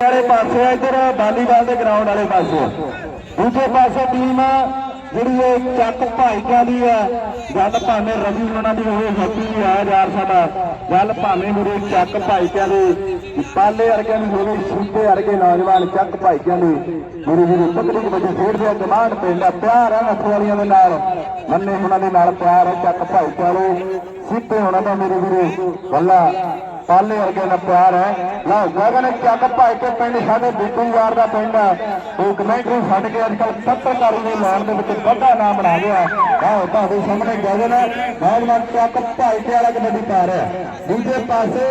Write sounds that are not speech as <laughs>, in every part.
ਵਾਲੇ ਪਾਸੇ ਆ ਇੱਧਰ, ਵਾਲੀਬਾਲ ਦੇ ਗਰਾਊਂਡ ਵਾਲੇ ਪਾਸੇ। ਦੂਜੇ ਪਾਸੇ ਟੀਮ ਜਿਹੜੀ ਇਹ ਚੱਕ ਭਾਈਕਾ ਦੀ ਹੈ ਗੱਲ ਭਾਵੇਂ ਰਵੀ ਉਹਨਾਂ ਦੀ ਹੋਵੇ ਹੱਕੀ ਆ ਯਾਰ ਸਾਡਾ। ਗੱਲ ਭਾਵੇਂ ਮੇਰੇ ਚੱਕ ਭਾਈਕਿਆਂ ਦੇ ਪਾਲੇ ਵਰਗਿਆਂ ਦੀ ਹੋਵੇ ਸੁੱਤੇ ਵਰਗੇ ਨੌਜਵਾਨ ਚੱਕ ਭਾਈਕਿਆਂ ਦੇ। ਮੇਰੇ ਵੀਰੋ ਪਤਲੀ ਵਜੇ ਖੇਡਦੇ ਆ ਕਮਾਂਡ ਪਿੰਡ ਆ, ਪਿਆਰ ਆ ਨੱਥ ਵਾਲੀਆਂ ਦੇ ਨਾਲ। ਮੰਨੇ ਉਹਨਾਂ ਦੇ ਨਾਲ ਪਿਆਰ ਹੈ ਚੱਕ ਭਾਈਕਿਆਂ ਨੂੰ। ਸਿੱਧੇ ਹੋਣਾ ਦਾ ਮੇਰੇ ਵੀਰੋ ਵੱਲਾ ਪਾਲੇ ਵਰਗੇ ਦਾ ਪਿਆਰ ਹੈ। ਲਓ, ਗਗਨ ਚੱਕ ਭਾਈ ਕੇ ਪਿੰਡ, ਸਾਡੇ ਬਿੱਟੂ ਯਾਰ ਦਾ ਪਿੰਡ ਹੈ। ਉਹ ਕਮੈਂਟਰੀ ਛੱਡ ਕੇ ਅੱਜ ਕੱਲ ਪੱਤਰਕਾਰੀ ਦੇ ਲਾਈਨ ਦੇ ਵਿੱਚ ਵੱਡਾ ਨਾਮ ਬਣਾ ਗਿਆ। ਆਹ ਤੁਹਾਡੇ ਸਾਹਮਣੇ ਗਗਨ ਨੌਜਵਾਨ ਚੱਕ ਭਾਈ ਕੇ ਵਾਲਾ ਕਬੱਡੀ ਪਾ ਰਿਹਾ ਦੂਜੇ ਪਾਸੇ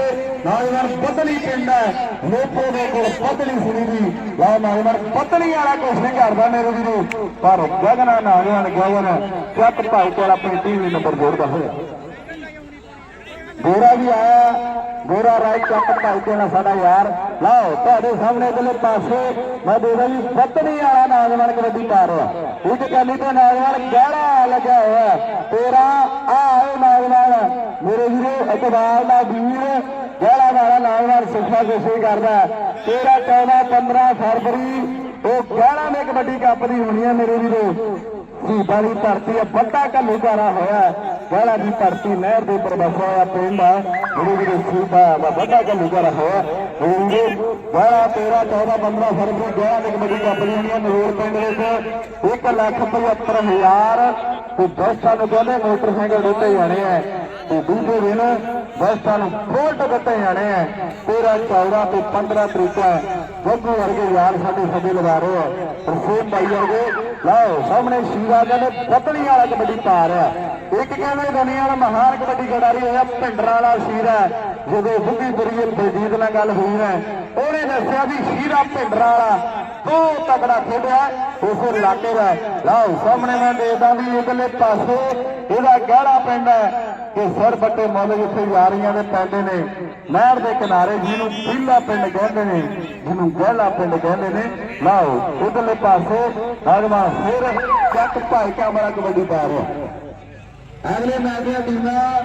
ਨੌਜਵਾਨ ਬਦਲੀ ਪਿੰਡ ਹੈ। ਲੋਪੋ ਦੇ ਕੋਲ ਬਦਲੀ ਸੁਣੀ ਦੀ ਲਓ, ਨੌਜਵਾਨ ਬਦਲੀ ਵਾਲਾ ਕੁਛ ਨਹੀਂ ਕਰਦਾ ਮੇਰੇ ਵੀਰੋ। ਪਰ ਗਗਨ ਨੌਜਵਾਨ ਗਗਨ ਚੱਕ ਭਾਈ ਕੇ ਵਾਲਾ ਆਪਣੀ ਟੀਮ ਨੰਬਰ ਜੋੜਦਾ ਹੋਇਆ। ਗੋਰਾ ਵੀ ਆਇਆ ਗੋਰਾ ਰਾਈ ਚੱਕ ਭਾਈ ਦੇਣਾ ਸਾਡਾ ਯਾਰ। ਲਓ, ਤੁਹਾਡੇ ਸਾਹਮਣੇ ਇਧਰਲੇ ਪਾਸੇ ਮੈਂ ਦੇਖਦਾ ਜੀ ਪਤਨੀ ਵਾਲਾ ਨੌਜਵਾਨ ਕਬੱਡੀ ਪਾ ਰਿਹਾ ਉੱਚ ਕਾਲੀ ਤੇ ਨੌਜਵਾਨ ਗਹਿਰਾ ਲੱਗਿਆ ਹੋਇਆ ਤੇਰਾ, ਆ ਆਏ ਨੌਜਵਾਨ ਮੇਰੇ ਵੀਰੋ, ਇਕਬਾਲ ਦਾ ਵੀਰ ਗਹਿਰਾ ਵਾਲਾ ਨੌਜਵਾਨ ਸਿੱਖਿਆ ਕੋਸ਼ਿਸ਼ ਕਰਦਾ ਤੇਰਾ 14 15 ਫਰਵਰੀ, ਉਹ ਗਹਿਰਾ ਨੇ ਕਬੱਡੀ ਕੱਪ ਦੀ ਹੋਣੀ ਹੈ ਮੇਰੇ ਵੀਰੋ। ਸ਼ਹੀਦਾਂ ਦੀ ਧਰਤੀ ਹੈ, ਵੱਡਾ ਘੱਲੂਘਾਰਾ ਹੋਇਆ ਗਹਿਲਾ ਦੀ ਧਰਤੀ ਨਹਿਰ ਦੇ ਉੱਪਰ ਵਸਿਆ ਹੋਇਆ ਪਿੰਡ ਹੈ ਜਿਹੜੇ ਜਿਹੜੇ ਸ਼ਹੀਦਾਂ ਦਾ ਵੱਡਾ ਘੱਲੂਘਾਰਾ ਹੋਇਆ। ਹਿੰਦੂ ਗਹਿਲਾ 13 14 15 ਫਰਵਰੀ ਗਹਿਲਾ ਦੀ ਕਬੱਡੀ ਕੱਪ ਹੋਣੀ ਹੈ ਨਰੂਰ ਪਿੰਡ ਵਿੱਚ। 1 ਲੱਖ 75 ਹਜ਼ਾਰ ਤੇ ਦੋਸਤਾਂ ਨੂੰ ਕਹਿੰਦੇ ਮੋਟਰਸਾਈਕਲ ਦਿੱਤੇ ਜਾਣੇ ਆ। ਤੇ ਦੂਜੇ ਦਿਨ ਦੋਸਤਾਂ ਨੂੰ ਫੋਲਟ ਦਿੱਤੇ ਜਾਣੇ ਆ। 13 14 ਤੇ 15 ਤਰੀਕਾਂ ਗੱਗੂ ਵਰਗੇ ਯਾਰ ਸਾਡੇ ਸੱਜੇ ਲਗਾ ਰਹੇ ਆ। ਰਸੂਮ ਭਾਈ ਵਰਗੇ। ਲਓ, ਸਾਹਮਣੇ ਸ਼ੀਰਾ ਕਹਿੰਦੇ, ਪਤਲੀ ਵਾਲਾ ਕਬੱਡੀ ਪਾ ਰਿਹਾ ਇੱਕ ਕਹਿੰਦੇ ਦੁਨੀਆ ਦਾ ਮਹਾਨ ਕਬੱਡੀ ਖਿਡਾਰੀ ਹੋਇਆ ਭਿੰਡਰਾਂ ਵਾਲਾ ਸ਼ੀਰਾ ਜਦੋਂ ਬੁੱਧੀਪੁਰੀ ਬਲਜੀਤ ਨਾਲ ਗੱਲ ਹੋਈ ਹੈ। ਉਹਨੇ ਦੱਸਿਆ ਵੀ ਸ਼ੀਰਾ ਭਿੰਡਰਾਂ ਵਾਲਾ ਬਹੁਤ ਤਕੜਾ ਖੇਡਿਆ, ਉਸ ਇਲਾਕੇ ਦਾ ਲਓ, ਸਾਹਮਣੇ ਮੈਂ ਦੇਖਦਾ ਵੀ ਇਧਰਲੇ ਪਾਸੇ ਇਹਦਾ ਗਹਿਰਾ ਪਿੰਡ ਹੈ ਕਿ ਸਰ ਬੱਟੇ ਮੁੱਲ ਜਿੱਥੇ ਯਾਰੀਆਂ ਦੇ ਪੈਂਦੇ ਨੇ। ਨਹਿਰ ਦੇ ਕਿਨਾਰੇ ਜਿਹਨੂੰ ਪੀਲਾ ਪਿੰਡ ਕਹਿੰਦੇ ਨੇ, ਜਿਹਨੂੰ ਗਹਿਲਾ ਪਿੰਡ ਕਹਿੰਦੇ ਨੇ। ਲਓ, ਉਧਰਲੇ ਪਾਸੇ ਨਗਮਾ ਫਿਰ ਚੱਕ ਭਾਈ ਕਮਰਾ ਕਬੱਡੀ ਪਾ ਰਿਹਾ। ਅਗਲੇ ਮੈਚ ਦੀਆਂ ਟੀਮਾਂ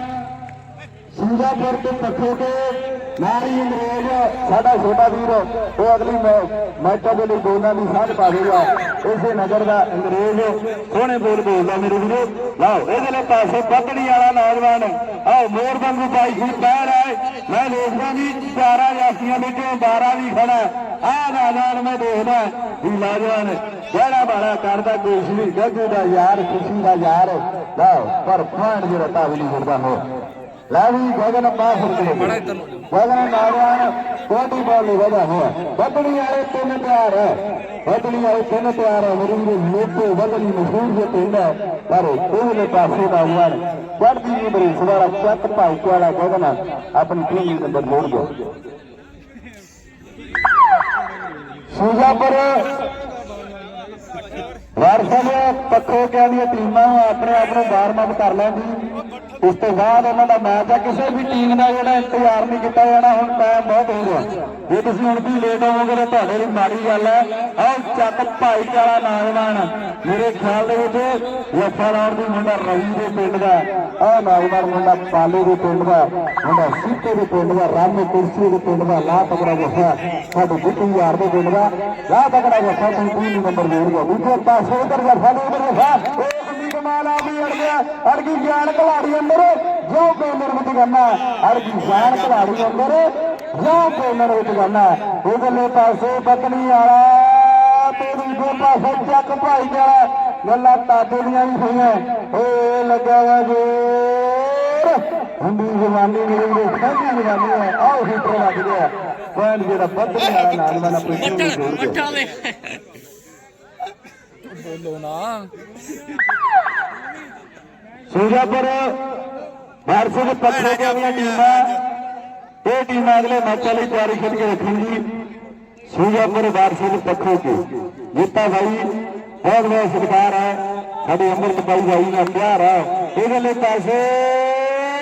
ਸਿੰਗਾਪੁਰ ਤੋਂ ਪੱਖੋ ਕੇ ਨਾਰੀ ਅੰਗਰੇਜ਼, ਸਾਡਾ ਛੋਟਾ ਵੀਰ, ਉਹ ਅਗਲੀ ਮੈਚਾਂ ਦੇ ਲਈ ਦੋਨਾਂ ਦੀ ਸਾਂਝ ਪਾ ਦੇਗਾ। ਇਸੇ ਨਜ਼ਰ ਦਾ ਅੰਗਰੇਜ਼ ਸੋਹਣੇ ਬੋਲ ਬੋਲਦਾ ਮੇਰੇ ਵੀਰੋ। ਲਓ, ਇਹਦੇ ਲਈ ਪਾਸੇ ਪਤੜੀ ਵਾਲਾ ਨੌਜਵਾਨ, ਆਓ, ਮੋਰ ਵਾਂਗੂ ਬਾਈ ਜੀ ਪੈਰ ਆਏ ਮੈਂ ਦੇਖਦਾ ਵੀ 12 ਜਾਸੀਆਂ ਵਿੱਚੋਂ 12 ਵੀ ਖੜਾ ਆ ਨੌਜਵਾਨ ਮੈਂ ਦੇਖਦਾ ਵੀ ਨੌਜਵਾਨ ਜਿਹੜਾ ਬਾੜਾ ਕਰਦਾ, ਕੋਈ ਸੀ ਗੱਗੂ ਦਾ ਯਾਰ, ਖੁਸ਼ੀ ਦਾ ਯਾਰ। ਲਓ, ਪਰ ਫਾਂਡ ਜਿਹੜਾ ਤਾਂ ਵੀ ਨਹੀਂ ਹੁੰਦਾ ਹੋ ਲੈ ਵੀ ਗਗਨ ਬਾਹਰ ਦੇ ਗਗਨ ਨਾਰਾਇਣ ਕੋਟੀ ਬਾਲ ਨਹੀਂ ਵਜਾ ਹੋਇਆ। ਬਦਲੀ ਵਾਲੇ ਤਿੰਨ ਤਿਆਰ ਹੈ। ਬਦਲੀ ਵਾਲੇ ਤਿੰਨ ਤਿਆਰ ਹੈ। ਮੇਰੀ ਵੀ ਲੋਕੋ ਬਦਲੀ ਮਸ਼ਹੂਰ ਜੇ ਪਿੰਡ ਹੈ। ਪਰ ਉਹਨੇ ਪਾਸੇ ਦਾ ਵਾਰ ਚੜਦੀ ਜੀ ਬਰੀ ਸਵਾਰਾ ਚੱਕ ਭਾਈ ਵਾਲਾ ਗਗਨ। ਆਪਣੀ ਟੀਮ <laughs> ਦੇ ਨੰਬਰ ਜੋੜ ਦਿਓ ਸੁਜਾਪੁਰ ਵਾਰਸਾਂ ਦੇ ਪੱਖੋ ਦੀਆਂ ਟੀਮਾਂ ਆਪਣੇ ਆਪ ਨੂੰ ਵਾਰਮ ਕਰ ਲੈਂਦੀ ਉਸ ਤੋਂ ਬਾਅਦ ਉਹਨਾਂ ਦਾ ਮੈਚ ਆ, ਕਿਸੇ ਵੀ ਟੀਮ ਦਾ ਜਿਹੜਾ ਇੰਤਜ਼ਾਰ ਨਹੀਂ ਕੀਤਾ ਜਾਣਾ, ਹੁਣ ਟਾਈਮ ਬਹੁਤ ਹੋ ਗਿਆ। ਜੇ ਤੁਸੀਂ ਹੁਣ ਵੀ ਲੇਟ ਹੋਵੋਗੇ ਤਾਂ ਤੁਹਾਡੇ ਲਈ ਮਾੜੀ ਗੱਲ ਹੈ। ਆਹ ਚੱਕ ਭਾਈ ਨੌਜਵਾਨ, ਮੇਰੇ ਖਿਆਲ ਦੇ ਵਿੱਚ ਯਫਾਰਾਰ ਦੀ ਮੁੰਡਾ ਰਵੀ ਦੇ ਪਿੰਡ ਦਾ ਆਹ ਨੌਜਵਾਨ ਮੁੰਡਾ ਪਾਲੇ ਦੇ ਪਿੰਡ ਦਾ ਮੁੰਡਾ ਸੀਤੇ ਦੇ ਪਿੰਡ ਦਾ ਰਾਮ ਕੁਰਸੀ ਦੇ ਪਿੰਡ ਦਾ, ਲਾਹ ਤਕੜਾ ਵਸਾ ਸਾਡੇ ਗੁੱਟੂ ਯਾਰ ਦੇ ਪਿੰਡ ਦਾ ਲਾ ਤਕੜਾ ਵਸਾ ਤੁਸੀਂ ਨੰਬਰ ਜੋੜ ਗਿਆ ਦੂਜੇ ਪਾਸੇ ਵਸਾ ਦੇ ਉਧਰ ਵਸਾ ਉਹ ਬੰਦੀ ਕਮਾਲ ਆ ਵੀ ਅੜ ਗਿਆ। ਅੜ ਗਈ ਜਾਨ ਖਿਲਾੜੀ ਅੰਦਰ ਜੋ ਬੇਨਰ ਵਿੱਚ ਕਰਨਾ ਅੜ ਗਈ ਜਾਨ ਖਿਲਾੜੀ ਅੰਦਰ ਜੋ ਬੇਨਰ ਵਿੱਚ ਕਰਨਾ ਉਧਰਲੇ ਪਾਸੇ ਪਤਨੀ ਵਾਲਾ ਤੇ ਦੂਜੇ ਪਾਸੇ ਚੱਕ ਭਾਈ ਵਾਲਾ। ਗੱਲਾਂ ਤਾਤੇ ਦੀਆਂ ਵੀ ਹੋਈਆਂ। ਏ ਲੱਗਾ ਵਾ ਜੋਰ। ਹੁੰਦੀ ਜਵਾਨੀ ਮੇਰੀ ਦੇ ਸਾਡੀ ਜਵਾਨੀ ਹੈ ਆਓ ਹੀਟਰ ਵੱਜ ਗਿਆ। ਪੁਆਇੰਟ ਜਿਹੜਾ ਵਾਲਾ ਨਾਲ ਵਾਲਾ ਆਪਣੀ ਟੀਮ ਨੂੰ ਜੋੜ ਬੋਲੋ ਨਾ। ਸੁਜਾਪੁਰ ਵਾਰਸੇ ਦੇ ਪੱਖੇ ਦੀਆਂ ਟੀਮਾਂ ਇਹ ਟੀਮਾਂ ਅਗਲੇ ਮੈਚਾਂ ਲਈ ਤਿਆਰੀ ਕਰਕੇ ਰੱਖਣਗੀ। ਸੁਜਾਪੁਰ ਵਾਰਸੇ ਦੇ ਪੱਖੇ ਕੇ। ਜੀਤਾ ਭਾਈ ਬਹੁਤ ਬਹੁਤ ਸਤਿਕਾਰ ਹੈ। ਸਾਡੇ ਅੰਮ੍ਰਿਤ ਭਾਈ ਭਾਈ ਨਾਲ ਪਿਆਰ ਹੈ। ਇਹਦੇ ਲਈ ਪਾਸੇ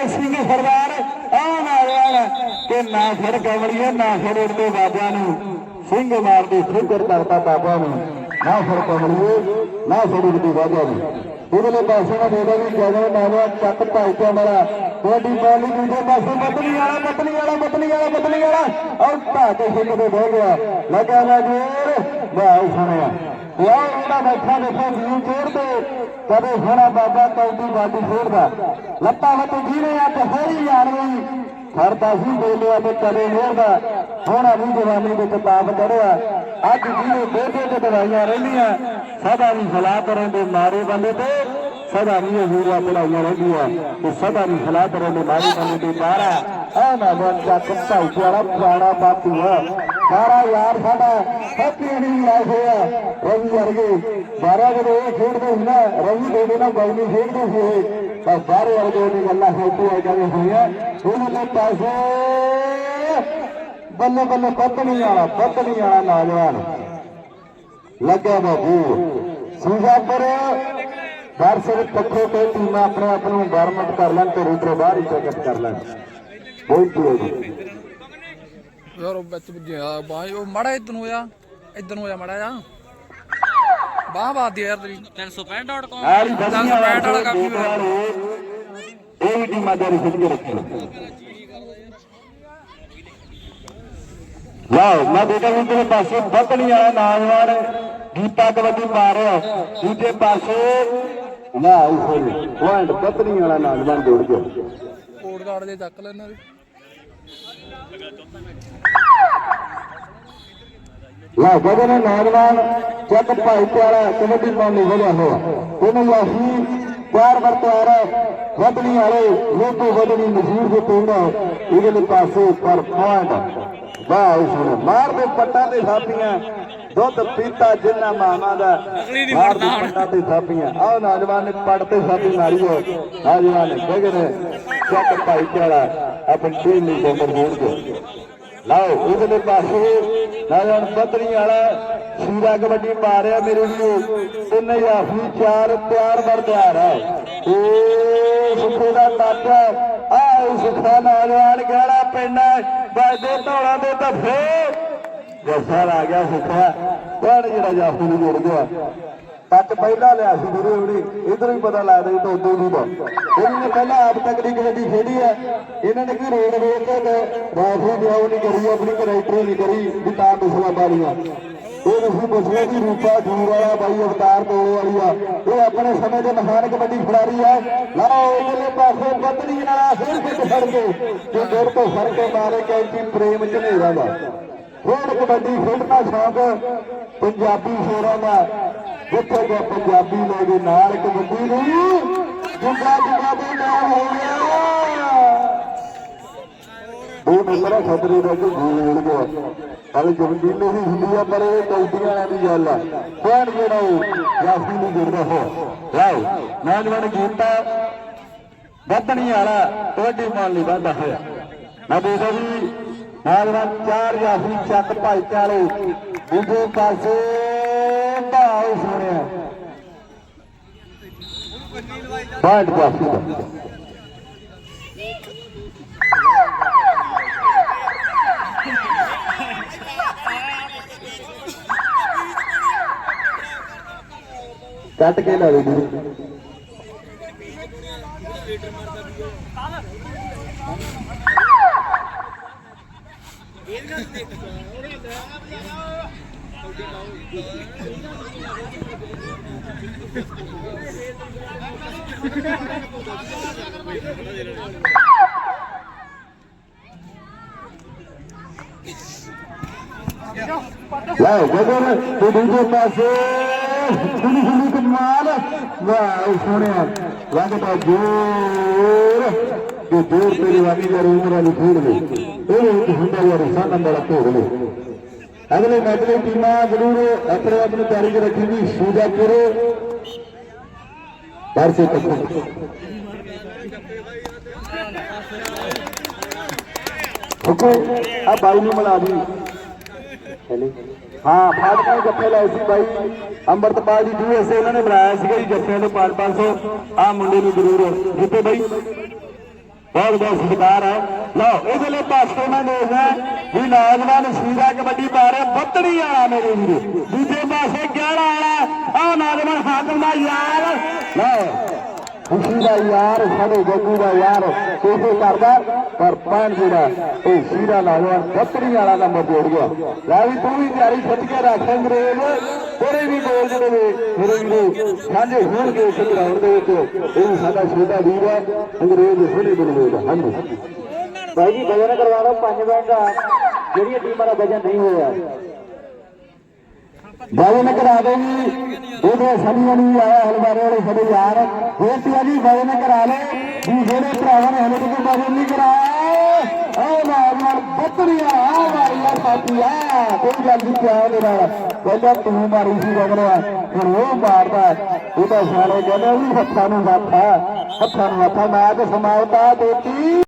ਸਿੰਘ ਸਰਦਾਰ ਆ ਨਾਰਿਆਲ ਕਿ ਨਾ ਫੜ ਕਮਲੀਏ ਨਾ ਫੜ ਉੜਦੇ ਬਾਬਿਆਂ ਨੂੰ। ਸਿੰਘ ਮਾਰਦੀ ਫਿਕਰ ਕਰਤਾ ਬਾਬਾ ਨੂੰ। ਨਾ ਫਿਰ ਕਮਲੀਏ, ਨਾ ਸੜੀ ਦੀ ਵਾਜਾ ਦੀ ਉਹਦੇ ਪਾਸੇ ਨਾਲ ਦੇਦਾ ਵੀ ਜਦੋਂ ਨਾਵਾ ਚੱਕ ਭਾਈ ਤੇ ਮਾਰਾ ਕੋਡੀ ਬਾਲੀ ਦੂਜੇ ਪਾਸੇ ਮਤਨੀ ਵਾਲਾ ਮਤਨੀ ਵਾਲਾ ਮਤਨੀ ਵਾਲਾ ਮਤਨੀ ਵਾਲਾ। ਔਰ ਧਾਕੇ ਸਿੰਘ ਦੇ ਬਹਿ ਗਿਆ। ਲੱਗਾ ਨਾ ਜੋਰ ਵਾਹ ਸੁਣਿਆ। ਯਾਰ ਉਹਦਾ ਬੈਠਾ ਦੇਖੋ, ਵੀਰ ਜੋਰ ਤੇ। ਕਦੇ ਸੋਹਣਾ ਬਾਬਾ ਕੌਡੀ ਬਾਡੀ ਖੇਡਦਾ ਲੱਤਾਂ ਵਿੱਚ ਜੀਨੇ ਆ ਤੇ ਯਾਰ ਜਾਣਵੀ ਖੜਦਾ ਸੀ ਬੋਲਿਆ ਤੇ ਕਦੇ ਨੇਰਦਾ ਸੋਹਣਾ ਵੀ ਜਵਾਨੀ ਦੇ ਕਿਤਾਬ ਚੜਿਆ ਅੱਜ ਜਿਹਨੇ ਬੋਝੇ ਤੇ ਦਵਾਈਆਂ ਰਹਿੰਦੀਆਂ, ਸਦਾ ਵੀ ਸਲਾਹ ਕਰਨ ਦੇ ਮਾਰੇ ਬੰਦੇ ਤੇ, ਸਦਾ ਨਹੀਂ ਹੂਰਾ ਪੜਾਈਆਂ ਰਹਿੰਦੀਆਂ। ਤੇ ਸਦਾ ਨਹੀਂ ਸਲਾਹ ਕਰਨ ਦੇ ਮਾਰੇ ਬੰਦੇ ਤੇ ਬਾਰਾ ਆ। ਨਾ ਬਣ ਚੱਕ, ਭਾਈ ਪੁਰਾਣਾ ਬਾਪੂ ਆ। ਸਾਰਾ ਯਾਰ ਸਾਡਾ ਹੈਪੀ ਨਹੀਂ ਲਾਇਆ ਹੋਇਆ ਰਵੀ ਵਰਗੇ 12 ਜਦੋਂ ਇਹ ਖੇਡਦੇ ਹੁੰਦਾ ਰਵੀ ਦੇ ਦੇ ਨਾਲ ਗੋਲ ਨਹੀਂ ਖੇਡਦੇ ਸੀ ਇਹ। ਤਾਂ ਸਾਰੇ ਵਰਗੇ ਦੀ ਗੱਲਾਂ ਹੈਪੀ ਆ। ਜਾਂਦੇ ਹੋਈਆਂ ਉਹਨਾਂ ਦੇ ਪਾਸੇ ਬੱਲੇ ਬੱਲੇ ਪੱਤਣੀ ਵਾਲਾ ਪੱਤਣੀ ਵਾਲਾ ਨੌਜਵਾਨ। ਲੱਗਿਆ ਬਾਬੂ। ਸੁਜਾਪੁਰ ਦਰਸ਼ਕ ਪੱਖੋਂ ਤੇ ਟੀਮਾਂ ਆਪਣੇ ਆਪ ਨੂੰ ਗਵਰਨਮੈਂਟ ਕਰ ਲੈਣ ਤੇ ਰੂਟਰੋ ਬਾਹਰ ਹੀ ਚੈੱਕ ਕਰ ਲੈਣ। ਬਹੁਤ ਜੀ ਯਾਰ ਉਹ ਵਿੱਚ ਵੱਜਿਆ ਬਾਹ ਉਹ ਮੜਾ ਇਧਰ ਨੂੰ ਹੋਇਆ ਇਧਰ ਨੂੰ ਹੋਇਆ ਮੜਾ ਜਾ ਬਾਹ ਬਾਦ ਦੀ ਯਾਰ ਤੇਰੀ। 365.com ਆਲੀ ਦਸੀਆਂ ਬੈਟ ਵਾਲਾ ਕਾਫੀ ਇਹ ਵੀ ਟੀਮਾਂ ਖਿੱਚ ਕੇ ਰੱਖੀ। ਵਾਓ ਮੈਂ ਦੇਖਦਾ ਵੀ ਤੇਰੇ ਪਾਸੇ ਬੱਤਣੀ ਵਾਲਾ ਨੌਜਵਾਨ ਗੀਤਾ ਕਬੱਡੀ ਪਾ ਰਿਹਾ ਦੂਜੇ ਪਾਸੇ ਨਾ ਉਹ ਪੁਆਇੰਟ ਬੱਤਣੀ ਵਾਲਾ ਨੌਜਵਾਨ ਜੋੜ ਗਿਆ ਕੋੜ ਗਾੜ ਦੇ ਚੱਕ ਲੈ ਇਹਨਾਂ ਦੇ ਲਾ ਗਗਨ ਨੌਜਵਾਨ ਚੱਕ ਭਾਈ ਪਿਆਰਾ ਕਬੱਡੀ ਪਾਉਣ ਲਈ ਵਧਿਆ ਹੋਇਆ। ਉਹਨੂੰ ਲਾਹੀ ਪਿਆਰ ਵਰਤਾਰਾ ਵਧਣੀ ਵਾਲੇ ਲੋਕੋ ਵਧਣੀ ਮਸ਼ਹੂਰ ਦੇ ਪਿੰਡ ਇਹਦੇ ਪਾਸੇ ਪਰ ਪੁਆਇੰਟ। ਵਾਹ ਸੁਣ ਮਾਰ ਦੇ ਪੱਟਾਂ ਤੇ ਸਾਪੀਆਂ ਦੁੱਧ ਪੀਤਾ ਜਿੰਨਾ ਮਾਮਾ ਦਾ। ਮਾਰ ਦੇ ਪੱਟਾਂ ਤੇ ਸਾਪੀਆਂ ਆਹ ਨੌਜਵਾਨ ਨੇ ਪੱਟ ਤੇ ਸਾਪੀ ਮਾਰੀ ਹੋ ਨੌਜਵਾਨ ਨੇ। ਗਗਨ ਚੱਕ ਭਾਈ ਪਿਆਰਾ ਆਪਣੀ ਟੀਮ ਲਈ ਬੰਬਰ ਜੋੜ ਗਿਆ ਲਓ ਉਧਰਲੇ ਪਾਸੇ ਨਾਜਣ ਪਤਨੀ ਵਾਲਾ ਸੀਰਾ ਕਬੱਡੀ ਪਾ ਰਿਹਾ ਮੇਰੇ ਵੀਰੋ। ਤਿੰਨ ਜਾਫੀ ਚਾਰ ਤਿਆਰ ਬਰ ਤਿਆਰ ਹੈ। ਏ ਸੁਖੇ ਦਾ ਟਾਟਾ ਸੁਖਾ ਨੌਜਵਾਨ ਗਾਲਾ ਪੈਣਾ ਵੱਜਦੇ ਧੌਲਾ ਦੇ ਧੱਫੇ ਜਸਰ ਆ ਗਿਆ ਸੁਖਾ। ਪਰ ਜਿਹੜਾ ਜਾਫੀ ਨੂੰ ਜੁੜ ਗਿਆ? ਟੱਚ ਪਹਿਲਾਂ ਲਿਆ ਸੀ ਗੁਰੂ ਉਹਨੇ। ਇਧਰ ਵੀ ਪਤਾ ਲੱਗਦਾ ਇਹ ਤਾਂ ਉਦੋਂ ਦੀ ਦਾ ਇਹਨਾਂ ਨੇ ਪਹਿਲਾਂ ਆਪ ਤੱਕ ਦੀ ਕਬੱਡੀ ਖੇਡੀ ਹੈ। ਇਹਨਾਂ ਨੇ ਕੀ ਰੇਡ ਵੇਚ ਕੇ ਰਾਫੀ ਦਿਆਉ ਨਹੀਂ ਕਰੀ, ਆਪਣੀ ਕਰੈਕਟਰ ਨਹੀਂ ਕਰੀ, ਵੀ ਤਾਂ ਦੁਸ਼ਮਣ ਬਾਲੀਆਂ ਇਹ ਤੁਸੀਂ ਪੁੱਛਿਆ ਜੀ ਰੂਪਾ ਜੂਰ ਵਾਲਾ ਬਾਈ ਅਵਤਾਰ ਤੋੜ ਵਾਲੀ ਆ। ਇਹ ਆਪਣੇ ਸਮੇਂ ਦੇ ਮਹਾਨ ਕਬੱਡੀ ਖਿਡਾਰੀ ਆ। ਲਓ ਇਹਦੇ ਪਾਸੇ ਬੱਦਲੀ ਨਾਲ ਫਿਰ ਫਿੱਟ ਫੜ ਕੇ ਤੇ ਦੂਰ ਤੋਂ ਫੜ ਕੇ ਮਾਰੇ ਕੈਂਚੀ ਪ੍ਰੇਮ ਝਨੇਰਾ ਦਾ। ਖੇਡ ਕਬੱਡੀ ਖੇਡਣਾ ਸ਼ੌਕ ਪੰਜਾਬੀ ਸ਼ੋਰਾਂ ਦਾ। ਜਿੱਥੇ ਗਿਆ ਪੰਜਾਬੀ ਲੈ ਗਏ ਨਾਲ ਕਬੱਡੀ ਨੂੰ ਜੁਗਾ ਜੁਗਾ ਦੇ ਨਾਲ ਹੋ ਗਿਆ। ਉਹ ਨੰਬਰ ਖਤਰੇ ਦਾ ਕੋਈ ਗੋਲ ਗਿਆ। ਅਰੇ ਜਮਦੀਲੇ ਦੀ ਹੁੰਦੀ ਆ, ਪਰ ਇਹ ਕੌਡੀਆਂ ਵਾਲਿਆਂ ਦੀ ਗੱਲ ਆ। ਕੌਣ ਜਿਹੜਾ ਉਹ ਜਾਫੀ ਨੂੰ ਜੁੜਦਾ ਹੋ ਵਾਓ ਨੌਜਵਾਨ ਕੀਤਾ ਵੱਧਣੀ ਵਾਲਾ ਤੁਹਾਡੀ ਮਾਨ ਲਈ ਵੱਧਦਾ ਹੋਇਆ। ਮੈਂ ਦੇਖਦਾ ਵੀ ਨੌਜਵਾਨ ਚਾਰ ਜਾਫੀ ਚੱਕ ਭਾਈਚਾਰੇ। ਦੂਜੇ ਪਾਸੇ ਭਾਉ ਸੁਣਿਆ। ਬਾਹਰ ਜਾਫੀ ਦਾ ਕੱਟ ਕੇ ਲਾ ਦੇ ਜੀ ਲਓ ਗਗਨ ਤੇ ਦੂਜੇ ਕਮਾਲ ਵਾਹ ਸੋਹਣਿਆ ਲੱਗਦਾ ਜੋਰ ਤੇ ਜੋਰ ਤੇਰੀ ਵਾਲੀ ਦਾ ਉਮਰ ਵਾਲੀ ਖੇਡ ਲਈ ਇਹ ਇੱਕ ਹੁੰਦਾ ਯਾਰ ਸਾਡਾ ਬੜਾ ਭੋਗ ਲਈ ਅਗਲੇ ਮੈਚ ਲਈ ਟੀਮਾਂ ਜ਼ਰੂਰ ਆਪਣੇ ਆਪਣੇ ਤਿਆਰੀ ਚ ਰੱਖੇਗੀ ਸੂਜਾਪੁਰ ਦਰਸੇ ਤੱਕ ਹੁਕੋ ਆ ਬਾਈ ਨੂੰ ਮਿਲਾ ਦੀ। ਹੈਲੇ ਹਾਂ ਫਾਟਕਾਂ ਦੇ ਜੱਫੇ ਲਾਏ ਸੀ ਬਾਈ। ਅੰਮ੍ਰਿਤਪਾਲ ਜੀ ਯੂਐਸਏ ਉਹਨਾਂ ਨੇ ਬਣਾਇਆ ਸੀਗਾ ਜੀ ਜੱਫਿਆਂ ਦੇ 5-500 ਆ ਮੁੰਡੇ ਨੂੰ ਜ਼ਰੂਰ ਜਿੱਤੇ ਬਾਈ। ਬਹੁਤ ਬਹੁਤ ਸਤਿਕਾਰ ਹੈ ਲਓ, ਇਹਦੇ ਲਈ ਪਾਸੇ ਮੈਂ ਦੇਖਦਾ ਵੀ ਨੌਜਵਾਨ ਸੀਰਾ ਕਬੱਡੀ ਪਾ ਰਿਹਾ ਬੱਤੜੀ ਵਾਲਾ ਮੇਰੇ ਵੀਰੇ। ਦੂਜੇ ਪਾਸੇ 11 ਵਾਲਾ, ਆਹ ਨੌਜਵਾਨ ਹਾਕਮ ਦਾ ਯਾਰ। ਲਓ। ਖੁਸ਼ੀ ਦਾ ਯਾਰ ਸਾਡੇ ਜੱਗੂ ਦਾ ਯਾਰ ਕੋਸ਼ਿਸ਼ ਕਰਦਾ, ਪਰ ਪੈਣ ਜਿਹੜਾ ਇਹ ਸੀਰਾ ਨੌਜਵਾਨ ਬੱਤੜੀ ਵਾਲਾ ਨੰਬਰ ਜੋੜ ਗਿਆ। ਲੈ ਵੀ ਤੂੰ ਵੀ ਤਿਆਰੀ ਖਿੱਚ ਕੇ ਰੱਖ ਅੰਗਰੇਜ਼। ਤੇਰੇ ਵੀ ਗੋਲ ਜਿਹੜੇ ਮੇਰੇ ਵੀਰੇ ਸਾਂਝੇ ਹੋਣਗੇ ਇਸ ਗਰਾਊਂਡ ਦੇ ਵਿੱਚ। ਇਹ ਸਾਡਾ ਛੋਟਾ ਵੀਰ ਹੈ, ਅੰਗਰੇਜ਼ ਹੁਣੇ ਬਣਵੇਗਾ ਹਾਂਜੀ। ਭਾਈ ਜੀ ਬਜਨ ਕਰਵਾ ਲਓ ਪੰਜ ਬੈਂਡ ਜਿਹੜੀਆਂ ਟੀਮਾਂ ਦਾ ਵਜਨ ਨਹੀਂ ਹੋਇਆ। ਵਜਨ ਕਰਾ ਦੇ ਜੀ। ਉਹਦੇ ਸਨੀਆਂ ਨਹੀਂ ਆਇਆ ਹਲਵਾਰੇ ਵਾਲੇ, ਸਾਡੇ ਯਾਰ। ਬੇਨਤੀ ਆ ਜੀ ਵਜਨ ਕਰਾ ਲੈ। ਵੀ ਜਿਹੜੇ ਭਰਾਵਾਂ ਨੇ ਹਲੇ ਤੱਕ ਵਜਨ ਨਹੀਂ ਕਰਾਇਆ ਆਹ ਨਾਲ ਬੱਤਰੀ ਆ ਆ ਵਾਰੀ ਆ ਸਾਥੀ ਆ ਕੋਈ ਜਲਦੀ ਪਿਆ ਦੇ ਨਾਲ। ਕਹਿੰਦਾ ਤੂੰ ਮਾਰੀ ਸੀ ਰਗੜਿਆ। ਹੁਣ ਉਹ ਮਾਰਦਾ ਉਹ ਤਾਂ ਸਾਰੇ ਕਹਿੰਦੇ ਵੀ ਹੱਥਾਂ ਨੂੰ ਹੱਥ ਹੱਥਾਂ ਨੂੰ ਹੱਥ ਮੈਂ ਤੇ ਸਮਾਉਤਾ ਦੇਤੀ।